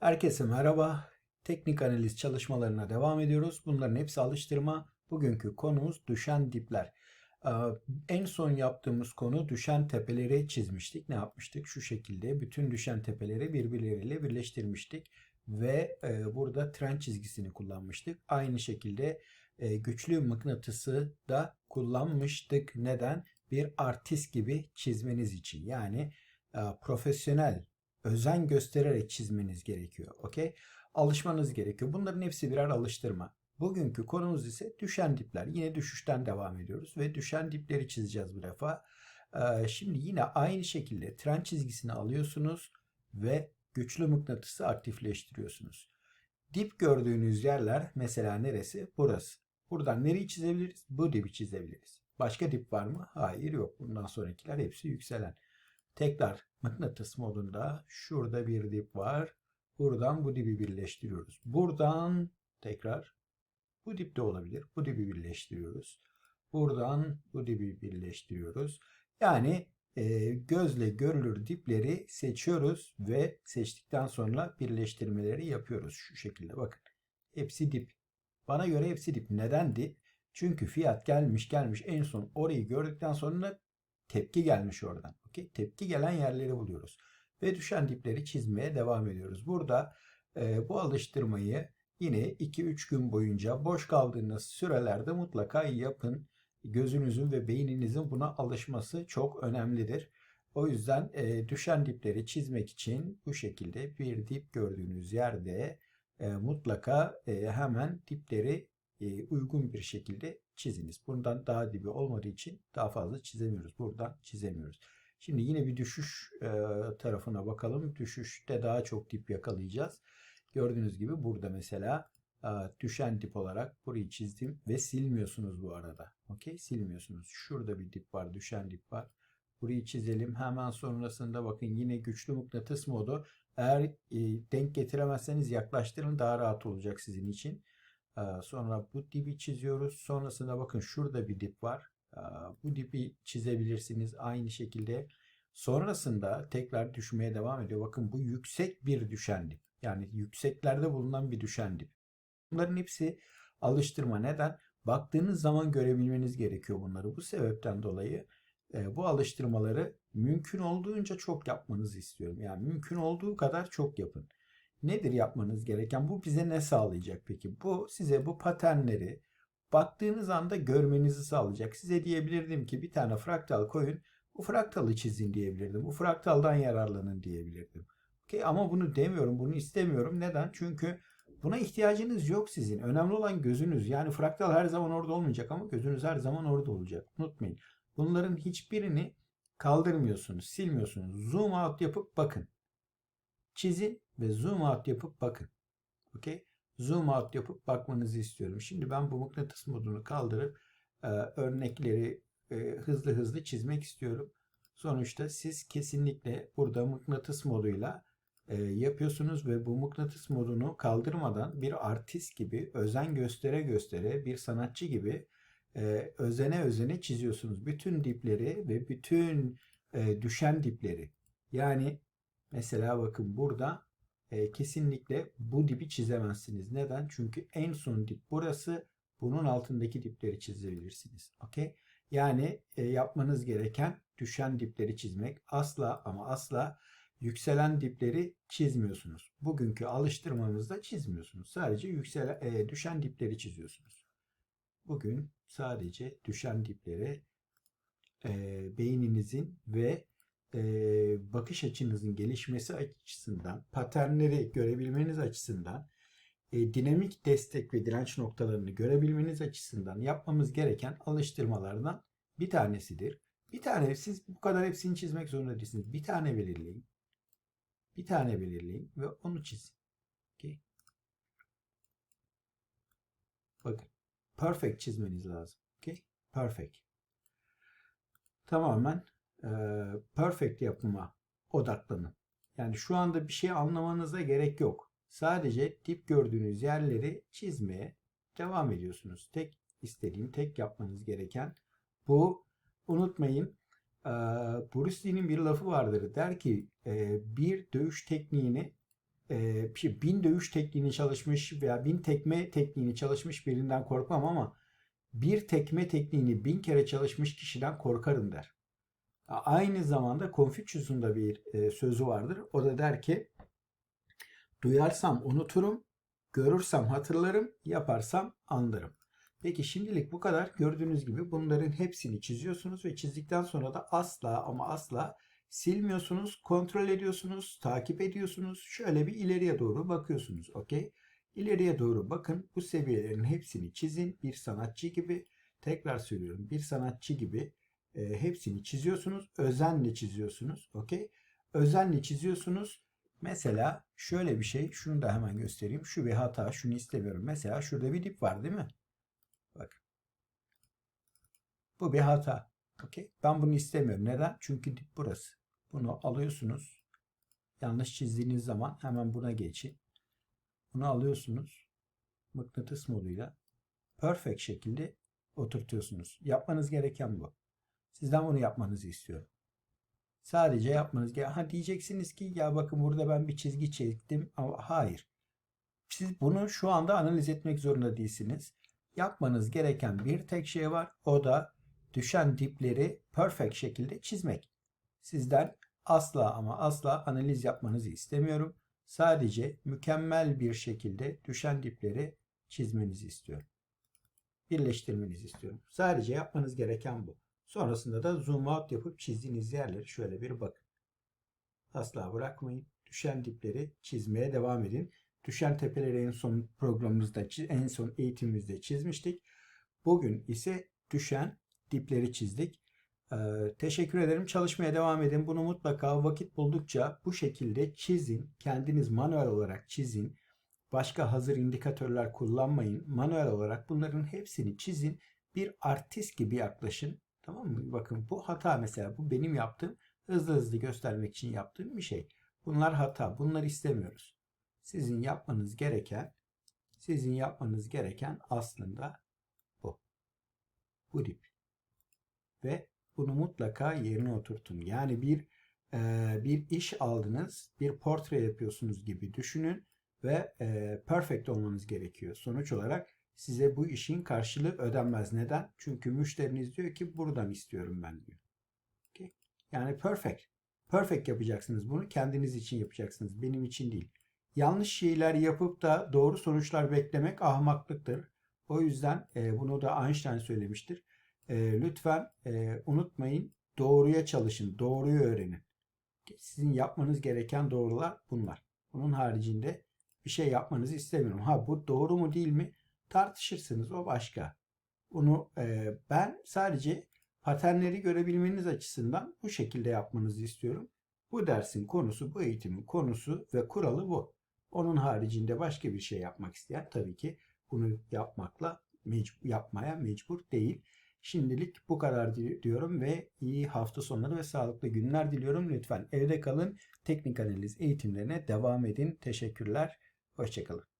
Herkese merhaba. Teknik analiz çalışmalarına devam ediyoruz. Bunların hepsi alıştırma. Bugünkü konumuz düşen dipler. Ee, En son yaptığımız konu düşen tepeleri çizmiştik. Ne yapmıştık? Şu şekilde bütün düşen tepeleri birbirleriyle birleştirmiştik. Ve e, burada tren çizgisini kullanmıştık. Aynı şekilde e, güçlü mıknatısı da kullanmıştık. Neden? Bir artist gibi çizmeniz için. Yani e, profesyonel özen göstererek çizmeniz gerekiyor. Okey? Alışmanız gerekiyor. Bunların hepsi birer alıştırma. Bugünkü konumuz ise düşen dipler. Yine düşüşten devam ediyoruz ve düşen dipleri çizeceğiz bu defa. Ee, şimdi yine aynı şekilde tren çizgisini alıyorsunuz ve güçlü mıknatısı aktifleştiriyorsunuz. Dip gördüğünüz yerler mesela neresi? Burası. Buradan nereyi çizebiliriz? Bu dibi çizebiliriz. Başka dip var mı? Hayır yok. Bundan sonrakiler hepsi yükselen. Tekrar mıknatıs modunda şurada bir dip var. Buradan bu dibi birleştiriyoruz. Buradan tekrar bu dip de olabilir. Bu dibi birleştiriyoruz. Buradan bu dibi birleştiriyoruz. Yani e, gözle görülür dipleri seçiyoruz ve seçtikten sonra birleştirmeleri yapıyoruz. Şu şekilde bakın. Hepsi dip. Bana göre hepsi dip. Neden dip? Çünkü fiyat gelmiş gelmiş en son orayı gördükten sonra tepki gelmiş oradan. Okay? Tepki gelen yerleri buluyoruz. Ve düşen dipleri çizmeye devam ediyoruz. Burada e, bu alıştırmayı yine 2-3 gün boyunca boş kaldığınız sürelerde mutlaka yapın. Gözünüzün ve beyninizin buna alışması çok önemlidir. O yüzden e, düşen dipleri çizmek için bu şekilde bir dip gördüğünüz yerde e, mutlaka e, hemen dipleri e, uygun bir şekilde çiziniz. Bundan daha dibi olmadığı için daha fazla çizemiyoruz. Buradan çizemiyoruz. Şimdi yine bir düşüş e, tarafına bakalım. Düşüşte daha çok dip yakalayacağız. Gördüğünüz gibi burada mesela e, düşen dip olarak burayı çizdim ve silmiyorsunuz bu arada. Okey? Silmiyorsunuz. Şurada bir dip var, düşen dip var. Burayı çizelim. Hemen sonrasında bakın yine güçlü mıknatıs modu. Eğer e, denk getiremezseniz yaklaştırın daha rahat olacak sizin için. E, sonra bu dibi çiziyoruz. Sonrasında bakın şurada bir dip var. E, bu dibi çizebilirsiniz aynı şekilde. Sonrasında tekrar düşmeye devam ediyor. Bakın bu yüksek bir düşen dip. Yani yükseklerde bulunan bir düşen dip. Bunların hepsi alıştırma. Neden? Baktığınız zaman görebilmeniz gerekiyor bunları. Bu sebepten dolayı e, bu alıştırmaları mümkün olduğunca çok yapmanızı istiyorum. Yani mümkün olduğu kadar çok yapın. Nedir yapmanız gereken? Bu bize ne sağlayacak peki? Bu size bu paternleri baktığınız anda görmenizi sağlayacak. Size diyebilirdim ki bir tane fraktal koyun. Bu fraktalı çizin diyebilirdim. Bu fraktaldan yararlanın diyebilirdim. Okay, ama bunu demiyorum, bunu istemiyorum. Neden? Çünkü buna ihtiyacınız yok sizin. Önemli olan gözünüz. Yani fraktal her zaman orada olmayacak ama gözünüz her zaman orada olacak. Unutmayın. Bunların hiçbirini kaldırmıyorsunuz, silmiyorsunuz. Zoom out yapıp bakın. Çizin ve zoom out yapıp bakın. Okay? Zoom out yapıp bakmanızı istiyorum. Şimdi ben bu mıknatıs modunu kaldırıp e, örnekleri e, hızlı hızlı çizmek istiyorum. Sonuçta siz kesinlikle burada mıknatıs moduyla e, yapıyorsunuz ve bu mıknatıs modunu kaldırmadan bir artist gibi özen göstere göstere bir sanatçı gibi e, özene özene çiziyorsunuz. Bütün dipleri ve bütün e, düşen dipleri. Yani mesela bakın burada e, kesinlikle bu dibi çizemezsiniz. Neden? Çünkü en son dip burası. Bunun altındaki dipleri çizebilirsiniz. Okey? Yani e, yapmanız gereken düşen dipleri çizmek. Asla ama asla yükselen dipleri çizmiyorsunuz. Bugünkü alıştırmamızda çizmiyorsunuz. Sadece yükselen, e, düşen dipleri çiziyorsunuz. Bugün sadece düşen dipleri e, beyninizin ve e, bakış açınızın gelişmesi açısından, paternleri görebilmeniz açısından, e, dinamik destek ve direnç noktalarını görebilmeniz açısından yapmamız gereken alıştırmalardan bir tanesidir. Bir tane siz bu kadar hepsini çizmek zorunda değilsiniz. Bir tane belirleyin. Bir tane belirleyin ve onu çizin. Okay. Bakın. Perfect çizmeniz lazım. Okay. Perfect. Tamamen e, perfect yapıma odaklanın. Yani şu anda bir şey anlamanıza gerek yok. Sadece dip gördüğünüz yerleri çizmeye devam ediyorsunuz. Tek istediğim, tek yapmanız gereken bu. Unutmayın Bruce Lee'nin bir lafı vardır. Der ki bir dövüş tekniğini e, bin dövüş tekniğini çalışmış veya bin tekme tekniğini çalışmış birinden korkmam ama bir tekme tekniğini bin kere çalışmış kişiden korkarım der. Aynı zamanda Confucius'un da bir e, sözü vardır. O da der ki duyarsam unuturum, görürsem hatırlarım, yaparsam anlarım. Peki şimdilik bu kadar. Gördüğünüz gibi bunların hepsini çiziyorsunuz ve çizdikten sonra da asla ama asla silmiyorsunuz, kontrol ediyorsunuz, takip ediyorsunuz. Şöyle bir ileriye doğru bakıyorsunuz. Okey? İleriye doğru bakın. Bu seviyelerin hepsini çizin. Bir sanatçı gibi. Tekrar söylüyorum. Bir sanatçı gibi e, hepsini çiziyorsunuz. Özenle çiziyorsunuz. Okey? Özenle çiziyorsunuz. Mesela şöyle bir şey. Şunu da hemen göstereyim. Şu bir hata. Şunu istemiyorum. Mesela şurada bir dip var değil mi? Bakın. Bu bir hata. Okey? Ben bunu istemiyorum. Neden? Çünkü dip burası. Bunu alıyorsunuz. Yanlış çizdiğiniz zaman hemen buna geçin. Bunu alıyorsunuz. Mıknatıs moduyla perfect şekilde oturtuyorsunuz. Yapmanız gereken bu. Sizden bunu yapmanızı istiyorum. Sadece yapmanız gereken. Ha diyeceksiniz ki ya bakın burada ben bir çizgi çektim ama hayır. Siz bunu şu anda analiz etmek zorunda değilsiniz. Yapmanız gereken bir tek şey var. O da düşen dipleri perfect şekilde çizmek. Sizden asla ama asla analiz yapmanızı istemiyorum. Sadece mükemmel bir şekilde düşen dipleri çizmenizi istiyorum. Birleştirmenizi istiyorum. Sadece yapmanız gereken bu. Sonrasında da zoom out yapıp çizdiğiniz yerleri şöyle bir bakın. Asla bırakmayın. Düşen dipleri çizmeye devam edin. Düşen tepeleri en son programımızda, en son eğitimimizde çizmiştik. Bugün ise düşen dipleri çizdik. Ee, teşekkür ederim. Çalışmaya devam edin. Bunu mutlaka vakit buldukça bu şekilde çizin. Kendiniz manuel olarak çizin. Başka hazır indikatörler kullanmayın. Manuel olarak bunların hepsini çizin. Bir artist gibi yaklaşın. Tamam mı? Bakın bu hata mesela. Bu benim yaptığım hızlı hızlı göstermek için yaptığım bir şey. Bunlar hata. Bunları istemiyoruz. Sizin yapmanız gereken sizin yapmanız gereken aslında bu. Bu dip. Ve bunu mutlaka yerine oturtun. Yani bir e, bir iş aldınız, bir portre yapıyorsunuz gibi düşünün ve e, perfect olmanız gerekiyor. Sonuç olarak size bu işin karşılığı ödenmez. Neden? Çünkü müşteriniz diyor ki buradan istiyorum ben diyor. Okay? Yani perfect. Perfect yapacaksınız bunu. Kendiniz için yapacaksınız. Benim için değil. Yanlış şeyler yapıp da doğru sonuçlar beklemek ahmaklıktır. O yüzden e, bunu da Einstein söylemiştir. E, lütfen e, unutmayın doğruya çalışın, doğruyu öğrenin. Sizin yapmanız gereken doğrular bunlar. Bunun haricinde bir şey yapmanızı istemiyorum. Ha bu doğru mu değil mi tartışırsınız o başka. Bunu e, ben sadece paternleri görebilmeniz açısından bu şekilde yapmanızı istiyorum. Bu dersin konusu, bu eğitimin konusu ve kuralı bu. Onun haricinde başka bir şey yapmak isteyen tabii ki bunu yapmakla mecbur, yapmaya mecbur değil. Şimdilik bu kadar diyorum ve iyi hafta sonları ve sağlıklı günler diliyorum. Lütfen evde kalın. Teknik analiz eğitimlerine devam edin. Teşekkürler. Hoşçakalın.